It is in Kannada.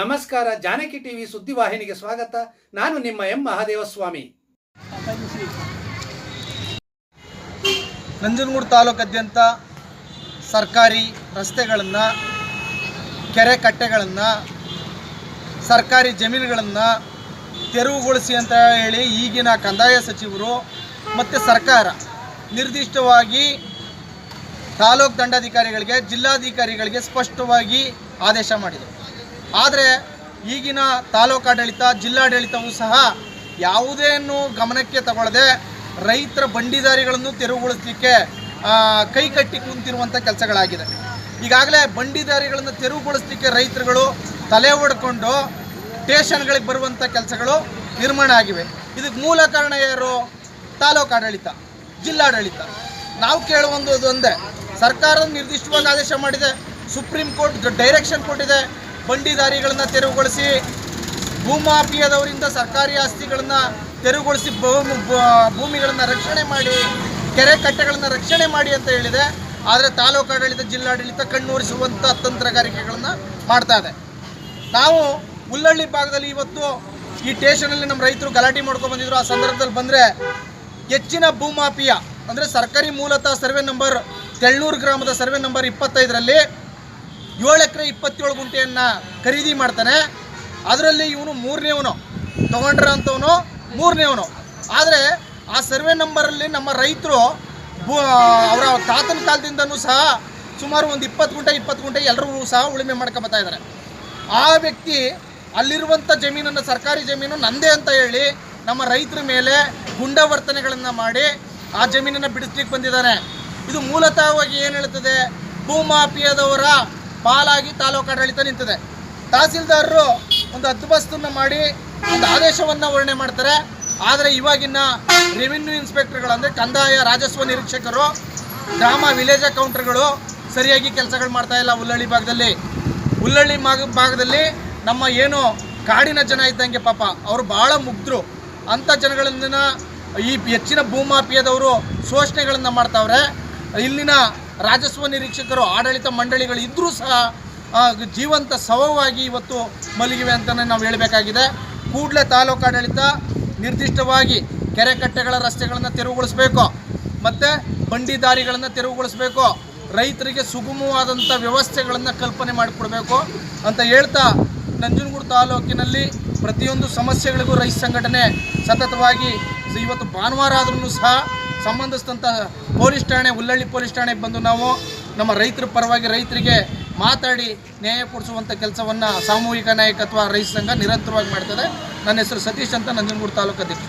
ನಮಸ್ಕಾರ, ಜಾನಕಿ ಟಿವಿ ಸುದ್ದಿವಾಹಿನಿಗೆ ಸ್ವಾಗತ. ನಾನು ನಿಮ್ಮ ಎಂ. ಮಹಾದೇವಸ್ವಾಮಿ. ನಂಜನಗೂಡು ತಾಲೂಕಾದ್ಯಂತ ಸರ್ಕಾರಿ ರಸ್ತೆಗಳನ್ನು, ಕೆರೆ ಕಟ್ಟೆಗಳನ್ನು, ಸರ್ಕಾರಿ ಜಮೀನುಗಳನ್ನು ತೆರವುಗೊಳಿಸಿ ಅಂತ ಹೇಳಿ ಈಗಿನ ಕಂದಾಯ ಸಚಿವರು ಮತ್ತು ಸರ್ಕಾರ ನಿರ್ದಿಷ್ಟವಾಗಿ ತಾಲೂಕು ದಂಡಾಧಿಕಾರಿಗಳಿಗೆ, ಜಿಲ್ಲಾಧಿಕಾರಿಗಳಿಗೆ ಸ್ಪಷ್ಟವಾಗಿ ಆದೇಶ ಮಾಡಿದೆ. ಆದರೆ ಈಗಿನ ತಾಲೂಕಾಡಳಿತ ಜಿಲ್ಲಾಡಳಿತವೂ ಸಹ ಯಾವುದೇನು ಗಮನಕ್ಕೆ ತಗೊಳ್ಳದೆ ರೈತರ ಬಂಡಿದಾರಿಗಳನ್ನು ತೆರವುಗೊಳಿಸಲಿಕ್ಕೆ ಕೈ ಕಟ್ಟಿ ಕುಂತಿರುವಂಥ ಕೆಲಸಗಳಾಗಿದೆ. ಈಗಾಗಲೇ ಬಂಡಿದಾರಿಗಳನ್ನು ತೆರವುಗೊಳಿಸಲಿಕ್ಕೆ ರೈತರುಗಳು ತಲೆ ಒಡ್ಕೊಂಡು ಸ್ಟೇಷನ್ಗಳಿಗೆ ಬರುವಂಥ ಕೆಲಸಗಳು ನಿರ್ಮಾಣ ಆಗಿವೆ. ಇದಕ್ಕೆ ಮೂಲ ಕಾರಣ ಯಾರು? ತಾಲೂಕಾಡಳಿತ ಜಿಲ್ಲಾಡಳಿತ. ನಾವು ಕೇಳುವಂಥದ್ದು ಒಂದೇ, ಸರ್ಕಾರ ನಿರ್ದಿಷ್ಟವಾಗಿ ಆದೇಶ ಮಾಡಿದೆ, ಸುಪ್ರೀಂ ಕೋರ್ಟ್ ಡೈರೆಕ್ಷನ್ ಕೊಟ್ಟಿದೆ ಬಂಡಿದಾರಿಗಳನ್ನು ತೆರವುಗೊಳಿಸಿ ಭೂಮಾಫಿಯಾದವರಿಂದ ಸರ್ಕಾರಿ ಆಸ್ತಿಗಳನ್ನು ತೆರವುಗೊಳಿಸಿ ಭೂಮಿ ಭೂಮಿಗಳನ್ನು ರಕ್ಷಣೆ ಮಾಡಿ, ಕೆರೆ ಕಟ್ಟೆಗಳನ್ನು ರಕ್ಷಣೆ ಮಾಡಿ ಅಂತ ಹೇಳಿದೆ. ಆದರೆ ತಾಲೂಕಾಡಳಿತ ಜಿಲ್ಲಾಡಳಿತ ಕಣ್ಣೂರಿಸುವಂಥ ತಂತ್ರಗಾರಿಕೆಗಳನ್ನು ಮಾಡ್ತಾ ಇದೆ. ನಾವು ಹುಲ್ಲಳ್ಳಿ ಭಾಗದಲ್ಲಿ ಇವತ್ತು ಈ ಸ್ಟೇಷನಲ್ಲಿ ನಮ್ಮ ರೈತರು ಗಲಾಟೆ ಮಾಡ್ಕೊಂಡು ಬಂದಿದ್ರು. ಆ ಸಂದರ್ಭದಲ್ಲಿ ಬಂದರೆ ಹೆಚ್ಚಿನ ಭೂಮಾಫಿಯಾ, ಅಂದರೆ ಸರ್ಕಾರಿ ಮೂಲತಃ ಸರ್ವೆ ನಂಬರ್, ತೆಳ್ಳೂರು ಗ್ರಾಮದ ಸರ್ವೆ ನಂಬರ್ ಇಪ್ಪತ್ತೈದರಲ್ಲಿ ಏಳು ಎಕರೆ ಇಪ್ಪತ್ತೇಳು ಗುಂಟೆಯನ್ನು ಖರೀದಿ ಮಾಡ್ತಾನೆ. ಅದರಲ್ಲಿ ಇವನು ಮೂರನೇವನು ತೊಗೊಂಡಿರೋಂಥವನು ಮೂರನೇವನು ಆದರೆ ಆ ಸರ್ವೆ ನಂಬರಲ್ಲಿ ನಮ್ಮ ರೈತರು ಅವರ ತಾತನ ಕಾಲದಿಂದನೂ ಸಹ ಸುಮಾರು ಒಂದು ಇಪ್ಪತ್ತು ಗುಂಟೆ ಇಪ್ಪತ್ತು ಗುಂಟೆ ಎಲ್ಲರೂ ಸಹ ಉಳುಮೆ ಮಾಡ್ಕೊಬತ್ತಾ ಇದ್ದಾರೆ ಆ ವ್ಯಕ್ತಿ ಅಲ್ಲಿರುವಂಥ ಜಮೀನನ್ನು, ಸರ್ಕಾರಿ ಜಮೀನು ನಂದೇ ಅಂತ ಹೇಳಿ ನಮ್ಮ ರೈತರ ಮೇಲೆ ಗುಂಡ ವರ್ತನೆಗಳನ್ನು ಮಾಡಿ ಆ ಜಮೀನನ್ನು ಬಿಡಿಸ್ಲಿಕ್ಕೆ ಬಂದಿದ್ದಾನೆ. ಇದು ಮೂಲತಃವಾಗಿ ಏನು ಹೇಳ್ತದೆ? ಭೂಮಾಫಿಯಾದವರ ಪಾಲಾಗಿ ತಾಲೂಕು ಆಡಳಿತ ನಿಂತಿದೆ. ತಹಸೀಲ್ದಾರರು ಒಂದು ಹದ್ದುಬಸ್ತನ್ನು ಮಾಡಿ ಒಂದು ಆದೇಶವನ್ನು ವರ್ಣೆ ಮಾಡ್ತಾರೆ. ಆದರೆ ಇವಾಗಿನ ರೆವಿನ್ಯೂ ಇನ್ಸ್ಪೆಕ್ಟರ್ಗಳು ಅಂದರೆ ಕಂದಾಯ, ರಾಜಸ್ವ ನಿರೀಕ್ಷಕರು, ಗ್ರಾಮ ವಿಲೇಜ್ ಅಕೌಂಟರ್ಗಳು ಸರಿಯಾಗಿ ಕೆಲಸಗಳು ಮಾಡ್ತಾ ಇಲ್ಲ ಉಲ್ಲಳ್ಳಿ ಭಾಗದಲ್ಲಿ. ಉಲ್ಲಳ್ಳಿ ಮಾಗ, ಭಾಗದಲ್ಲಿ ನಮ್ಮ ಏನು ಕಾಡಿನ ಜನ ಇದ್ದಂಗೆ ಪಾಪ, ಅವರು ಭಾಳ ಮುಗ್ಧರು ಅಂಥ ಜನಗಳನ್ನ ಈ ಹೆಚ್ಚಿನ ಭೂಮಾಫಿಯಾದವರು ಶೋಷಣೆಗಳನ್ನು ಮಾಡ್ತಾವ್ರೆ. ಇಲ್ಲಿನ ರಾಜಸ್ವ ನಿರೀಕ್ಷಕರು, ಆಡಳಿತ ಮಂಡಳಿಗಳು ಇದ್ದರೂ ಸಹ ಜೀವಂತ ಸವವಾಗಿ ಇವತ್ತು ಮಲಗಿವೆ ಅಂತಲೇ ನಾವು ಹೇಳಬೇಕಾಗಿದೆ. ಕೂಡಲೇ ತಾಲೂಕಾಡಳಿತ ನಿರ್ದಿಷ್ಟವಾಗಿ ಕೆರೆ ಕಟ್ಟೆಗಳ ರಸ್ತೆಗಳನ್ನು ತೆರವುಗೊಳಿಸಬೇಕು, ಮತ್ತು ಬಂಡಿ ದಾರಿಗಳನ್ನು ತೆರವುಗೊಳಿಸಬೇಕು, ರೈತರಿಗೆ ಸುಗಮವಾದಂಥ ವ್ಯವಸ್ಥೆಗಳನ್ನು ಕಲ್ಪನೆ ಮಾಡಿಕೊಡ್ಬೇಕು ಅಂತ ಹೇಳ್ತಾ ನಂಜನಗೂಡು ತಾಲೂಕಿನಲ್ಲಿ ಪ್ರತಿಯೊಂದು ಸಮಸ್ಯೆಗಳಿಗೂ ರೈತ ಸಂಘಟನೆ ಸತತವಾಗಿ ಇವತ್ತು ಭಾನುವಾರ ಆದ್ರೂ ಸಹ ಸಂಬಂಧಿಸಿದಂಥ ಪೊಲೀಸ್ ಠಾಣೆ ಉಲ್ಲಳ್ಳಿ ಪೊಲೀಸ್ ಠಾಣೆಗೆ ಬಂದು ನಾವು ನಮ್ಮ ರೈತರ ಪರವಾಗಿ ರೈತರಿಗೆ ಮಾತಾಡಿ ನ್ಯಾಯ ಕೊಡಿಸುವಂಥ ಕೆಲಸವನ್ನು ಸಾಮೂಹಿಕ ನಾಯಕತ್ವ ರೈತ ಸಂಘ ನಿರಂತರವಾಗಿ ಮಾಡ್ತದೆ. ನನ್ನ ಹೆಸರು ಸತೀಶ್ ಅಂತ, ನಂಜನಗೂಡು ತಾಲೂಕು ಅಧ್ಯಕ್ಷ.